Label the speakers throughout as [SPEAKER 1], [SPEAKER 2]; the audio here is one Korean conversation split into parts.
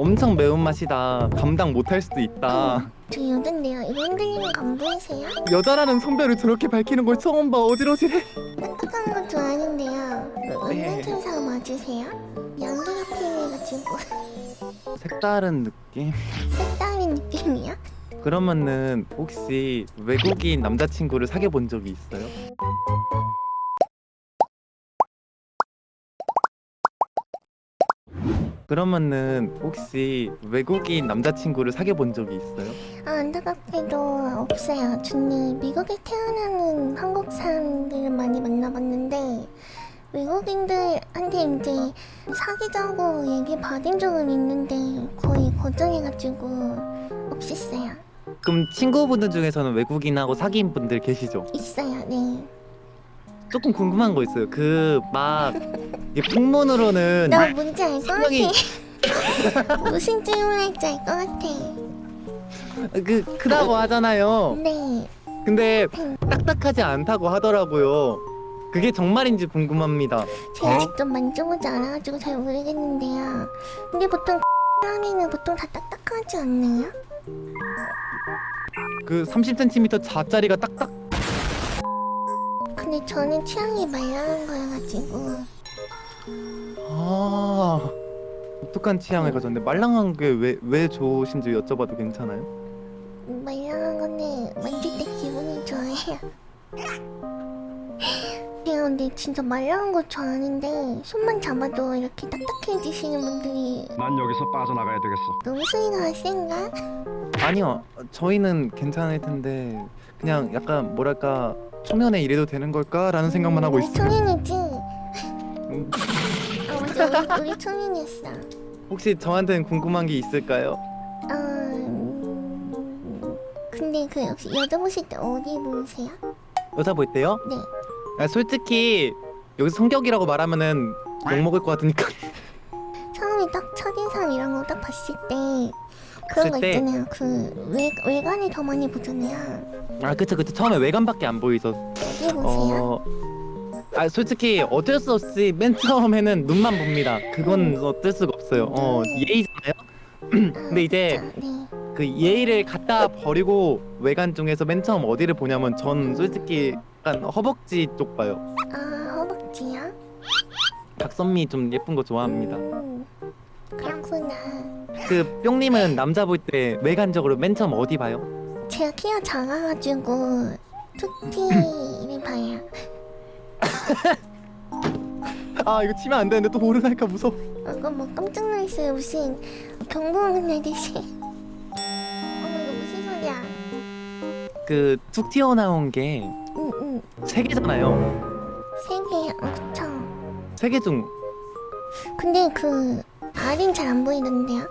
[SPEAKER 1] 엄청 매운맛이다. 감당 못할 수도 있다.
[SPEAKER 2] 저 여잔데요. 이거 흔들리는 거 안 보이세요?
[SPEAKER 1] 여자라는 성별을 저렇게 밝히는 걸 처음 봐. 어지러지네.
[SPEAKER 2] 딱딱한 거 좋아하는데요.
[SPEAKER 1] 네.
[SPEAKER 2] 은둔사 맞으세요? 양도가 필요해가지고
[SPEAKER 1] 색다른 느낌?
[SPEAKER 2] 색다른 느낌이야?
[SPEAKER 1] 그러면은 혹시 외국인 남자친구를 사귀어 본 적이 있어요? 그러면은 혹시 외국인 남자친구를 사귀어 본 적이 있어요?
[SPEAKER 2] 아, 안타깝게도 없어요. 저는 미국에 태어나는 한국 사람들을 많이 만나봤는데 외국인들한테 이제 사귀자고 얘기 받은 적은 있는데 거의 거절해가지고 없었어요.
[SPEAKER 1] 그럼 친구분들 중에서는 외국인하고 사귄 분들 계시죠?
[SPEAKER 2] 있어요, 네.
[SPEAKER 1] 조금 궁금한 거 있어요. 그 막 풍문으로는
[SPEAKER 2] 너 뭔지 알 것
[SPEAKER 1] 분명히-
[SPEAKER 2] 같아. 무슨 질문할지 알 것 같아.
[SPEAKER 1] 그 크다고 하잖아요.
[SPEAKER 2] 네.
[SPEAKER 1] 근데 딱딱하지 않다고 하더라고요. 그게 정말인지 궁금합니다.
[SPEAKER 2] 제가 직접 만져보지 않아가지고 잘 모르겠는데요. 근데 보통 사람이는 보통 다 딱딱하지 않나요?
[SPEAKER 1] 그 30cm 자짜리가 딱딱
[SPEAKER 2] 근데 저는 취향이 말랑한 거여가지고
[SPEAKER 1] 아 독특한 취향을 가졌는데 말랑한 게 왜 왜 좋으신지 여쭤봐도 괜찮아요?
[SPEAKER 2] 말랑한 건데 만질 때 기분이 좋아요. 제가 근데 진짜 말랑한 거 좋아하는데 손만 잡아도 이렇게 딱딱해지시는 분들이
[SPEAKER 3] 난 여기서 빠져나가야 되겠어.
[SPEAKER 2] 너무 수위가 센가?
[SPEAKER 1] 아니요 저희는 괜찮을 텐데 그냥 약간 뭐랄까 초면에 이래도 되는 걸까라는 생각만 하고
[SPEAKER 2] 우리
[SPEAKER 1] 있어요.
[SPEAKER 2] 청인이지?
[SPEAKER 1] 음,
[SPEAKER 2] 아 맞아 우리, 우리 청인이었어.
[SPEAKER 1] 혹시 저한테는 궁금한 게 있을까요?
[SPEAKER 2] 아 음, 근데 그 혹시 여자 보실 때 어디 보세요?
[SPEAKER 1] 여자 볼 때요?
[SPEAKER 2] 네.
[SPEAKER 1] 아, 솔직히 여기 성격이라고 말하면은 욕 먹을 것 같으니까
[SPEAKER 2] 처음에 딱 첫인상 이런 거 딱 봤을 때 그런
[SPEAKER 1] 봤을
[SPEAKER 2] 거
[SPEAKER 1] 때?
[SPEAKER 2] 있잖아요. 그 외, 외관을 더 많이 보잖아요.
[SPEAKER 1] 아 그쵸 그쵸 처음에 외관밖에 안.
[SPEAKER 2] 어디 보세요?
[SPEAKER 1] 어. 아 솔직히 어쩔 수 없이 맨 처음에는 눈만 봅니다. 그건 어쩔 수가 없어요. 어 예의잖아요.
[SPEAKER 2] 아,
[SPEAKER 1] 근데 이제
[SPEAKER 2] 네.
[SPEAKER 1] 그 예의를 갖다 버리고 외관 중에서 맨 처음 어디를 보냐면 전 솔직히 약간 허벅지 쪽 봐요.
[SPEAKER 2] 아 허벅지요?
[SPEAKER 1] 박선미 좀 예쁜 거 좋아합니다.
[SPEAKER 2] 음, 그렇구나.
[SPEAKER 1] 그 뿅님은 남자 볼 때 외관적으로 맨 처음 어디 봐요?
[SPEAKER 2] 제가 키가 작아가지고 툭티를 봐요.
[SPEAKER 1] 아 이거 치면 안 되는데 또 오른할까 무서워.
[SPEAKER 2] 아까 뭐 깜짝 놀랐어요. 무슨 경보음 내듯이. 어머 이거 무슨 소리야?
[SPEAKER 1] 그 툭 튀어나온 게. 세 개잖아요.
[SPEAKER 2] 세 개야. 어, 그쵸.
[SPEAKER 1] 세 개 중
[SPEAKER 2] 근데 그 알은 잘안 보이던데요?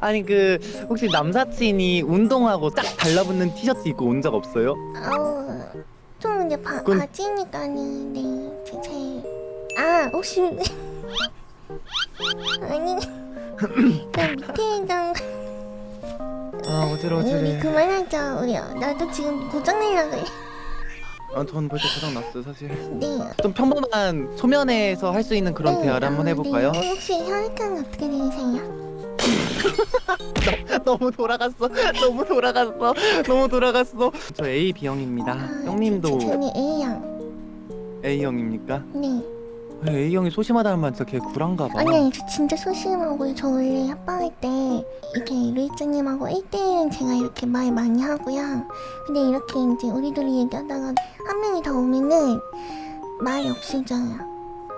[SPEAKER 1] 아니 그 혹시 남사친이 운동하고 딱 달라붙는 티셔츠 입고 온 적 없어요?
[SPEAKER 2] 아우 좀 근데 바,
[SPEAKER 1] 그건-
[SPEAKER 2] 바지니까는 네 제, 제... 아 혹시 아니 그 밑에 좀
[SPEAKER 1] 아
[SPEAKER 2] 우리
[SPEAKER 1] 어지러지래.
[SPEAKER 2] 그만하자 우리 나도 지금 고장내려고 해.
[SPEAKER 1] 아 전 벌써 고장 났어요 사실.
[SPEAKER 2] 네
[SPEAKER 1] 좀 평범한 초면에서 할 수 있는 그런
[SPEAKER 2] 네,
[SPEAKER 1] 대화를 한번
[SPEAKER 2] 아,
[SPEAKER 1] 해볼까요?
[SPEAKER 2] 네. 혹시 혈액형 어떻게 되세요?
[SPEAKER 1] 너무 돌아갔어. 너무 돌아갔어. 너무 돌아갔어. 저 A B형입니다.
[SPEAKER 2] 아,
[SPEAKER 1] 형님도
[SPEAKER 2] 저, 저, 저는 A형
[SPEAKER 1] A형입니까?
[SPEAKER 2] 네
[SPEAKER 1] A형이 소심하다는 말 진짜 개 구란가 봐.
[SPEAKER 2] 아니 아니 저 진짜 소심하고요 저 원래 합방할 때 이렇게 루이즈님하고 1대1은 제가 이렇게 말 많이 하고요 근데 이렇게 이제 우리들이 얘기하다가 한 명이 더 오면은 말이 없어져요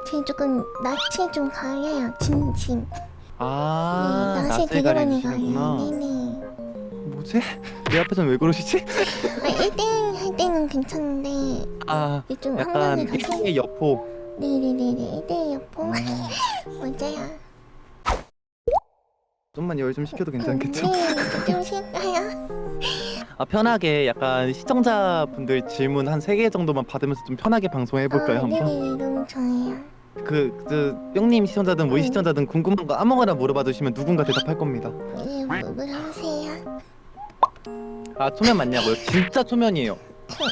[SPEAKER 2] 제가 조금 낯이 좀 가려요 진심
[SPEAKER 1] 아,
[SPEAKER 2] 네, 낯이
[SPEAKER 1] 낯을
[SPEAKER 2] 되게 많이
[SPEAKER 1] 가리시는구나.
[SPEAKER 2] 가려요 네네
[SPEAKER 1] 뭐지? 내 앞에서는 왜 그러시지?
[SPEAKER 2] 아 1대1 할 때는 괜찮은데
[SPEAKER 1] 아,
[SPEAKER 2] 좀
[SPEAKER 1] 약간
[SPEAKER 2] 한명이 더 생...
[SPEAKER 1] 일종의 여포.
[SPEAKER 2] 네네네네 1대1 여포 맞아요
[SPEAKER 1] 좀만 열 좀 시켜도 괜찮겠죠?
[SPEAKER 2] 네좀 쉴까요?
[SPEAKER 1] 아 편하게 약간 시청자분들 질문 한 세 개 정도만 받으면서 좀 편하게 방송해 볼까요
[SPEAKER 2] 아,
[SPEAKER 1] 한번?
[SPEAKER 2] 네네 너무 좋아요
[SPEAKER 1] 그, 그 뿅님 시청자든 모이
[SPEAKER 2] 네.
[SPEAKER 1] 시청자든 궁금한 거 아무거나 물어봐 주시면 누군가 대답할 겁니다.
[SPEAKER 2] 예, 뭐, 물어보세요.
[SPEAKER 1] 아 초면 맞냐고요? 진짜 초면이에요.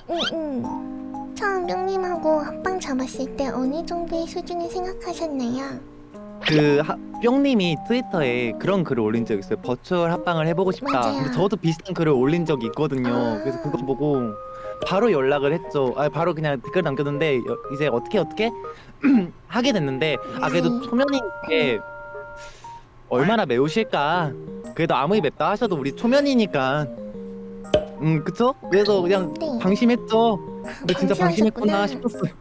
[SPEAKER 2] 응, 응. 처음 뿅님하고 합방 잡았을 때 어느 정도의 수준을 생각하셨나요?
[SPEAKER 1] 그 하, 뿅님이 트위터에 그런 글을 올린 적 있어요. 버추얼 합방을 해보고 싶다.
[SPEAKER 2] 맞아요.
[SPEAKER 1] 근데 저도 비슷한 글을 올린 적이 있거든요.
[SPEAKER 2] 아.
[SPEAKER 1] 그래서 그거 보고 바로 연락을 했죠. 아 바로 그냥 댓글 남겼는데 여- 이제 어떻게 어떻게 하게 됐는데 아 그래도
[SPEAKER 2] 음.
[SPEAKER 1] 초면이게 얼마나 매우실까. 그래도 아무리 맵다 하셔도 우리 초면이니까. 음 그쵸? 그래서 그냥
[SPEAKER 2] 네.
[SPEAKER 1] 방심했죠. 근데 진짜 방심했구나
[SPEAKER 2] 방심하셨구나.
[SPEAKER 1] 싶었어요.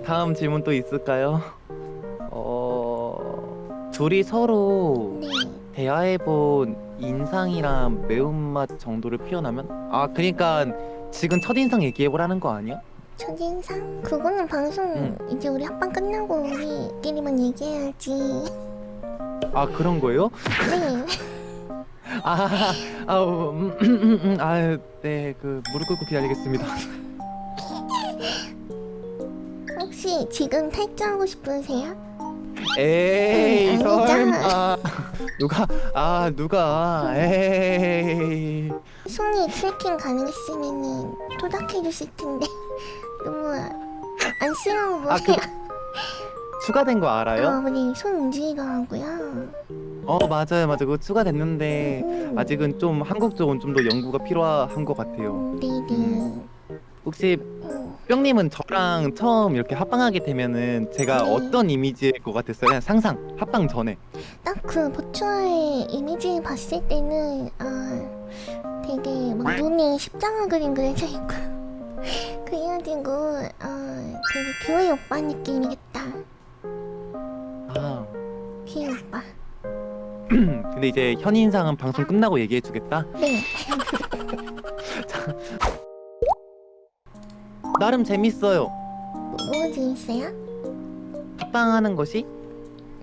[SPEAKER 1] 다음 질문 또 있을까요? 어 둘이 서로
[SPEAKER 2] 네.
[SPEAKER 1] 대화해본 인상이랑 매운맛 정도를 표현하면 아 그러니까 지금 첫 인상 얘기해보라는 거 아니야?
[SPEAKER 2] 첫인상? 그거는 방송
[SPEAKER 1] 응.
[SPEAKER 2] 이제 우리 합방 끝나고 우리끼리만 얘기해야지.
[SPEAKER 1] 아 그런 거예요?
[SPEAKER 2] 네.
[SPEAKER 1] 아, 아, 음, 음, 음, 음, 아, 네, 그 무릎 꿇고 기다리겠습니다.
[SPEAKER 2] 혹시 지금 탈주하고 싶으세요?
[SPEAKER 1] 에이,
[SPEAKER 2] 음, 아니죠.
[SPEAKER 1] 설마 누가, 아, 누가, 에이,
[SPEAKER 2] 손이 트래킹 가능했으면은 토닥해 주실 텐데 너무 안쓰러워 보여요.
[SPEAKER 1] 아, 그 추가된 거
[SPEAKER 2] 아,
[SPEAKER 1] 알아요?
[SPEAKER 2] 우리 손 움직이더라고요.
[SPEAKER 1] 어, 맞아요, 맞아요. 그거 추가됐는데
[SPEAKER 2] 음.
[SPEAKER 1] 아직은 좀 한국 쪽은 좀 더 연구가 필요한 것 같아요.
[SPEAKER 2] 음, 네네.
[SPEAKER 1] 음. 혹시
[SPEAKER 2] 음.
[SPEAKER 1] 뿅님은 저랑 처음 이렇게 합방하게 되면은 제가
[SPEAKER 2] 네.
[SPEAKER 1] 어떤 이미지일 것 같았어요? 그냥 상상, 합방 전에.
[SPEAKER 2] 딱그 버추얼 이미지 봤을 때는 아 되게 막 눈에 십자가 그림 그려져 있고 그래가지고 아 되게 교회 오빠 느낌이겠다.
[SPEAKER 1] 근데 이제 현인상은 방송 끝나고 얘기해 주겠다.
[SPEAKER 2] 네.
[SPEAKER 1] 나름 재밌어요.
[SPEAKER 2] 뭐 재밌어요?
[SPEAKER 1] 합방하는 것이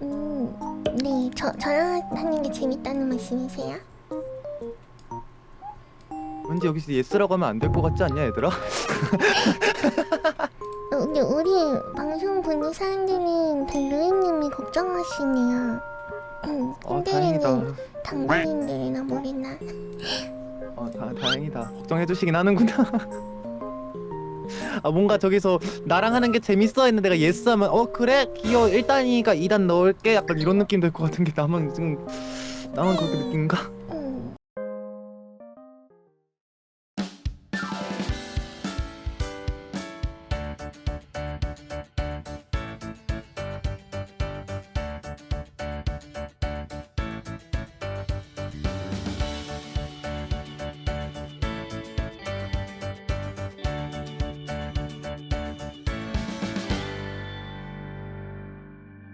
[SPEAKER 2] 음, 네, 저 저랑 하는 게 재밌다는 말씀이세요?
[SPEAKER 1] 왠지 여기서 예스라고 하면 안 될 것 같지 않냐 얘들아?
[SPEAKER 2] 어, 근데 우리 방송 보는 사람들은 다 루이님이 걱정하시네요. 음,
[SPEAKER 1] 아
[SPEAKER 2] 흔들리는
[SPEAKER 1] 다행이다.
[SPEAKER 2] 당근인들이나 뭐리나.
[SPEAKER 1] 아 다, 다행이다. 걱정해 주시긴 하는구나. 아 뭔가 저기서 나랑 하는 게 재밌어 했는데 내가 예스 하면 어 그래 귀여워 1단이니까 2단 넣을게 약간 이런 느낌 들것 같은 게 나만 지금 나만 그렇게 느낀가?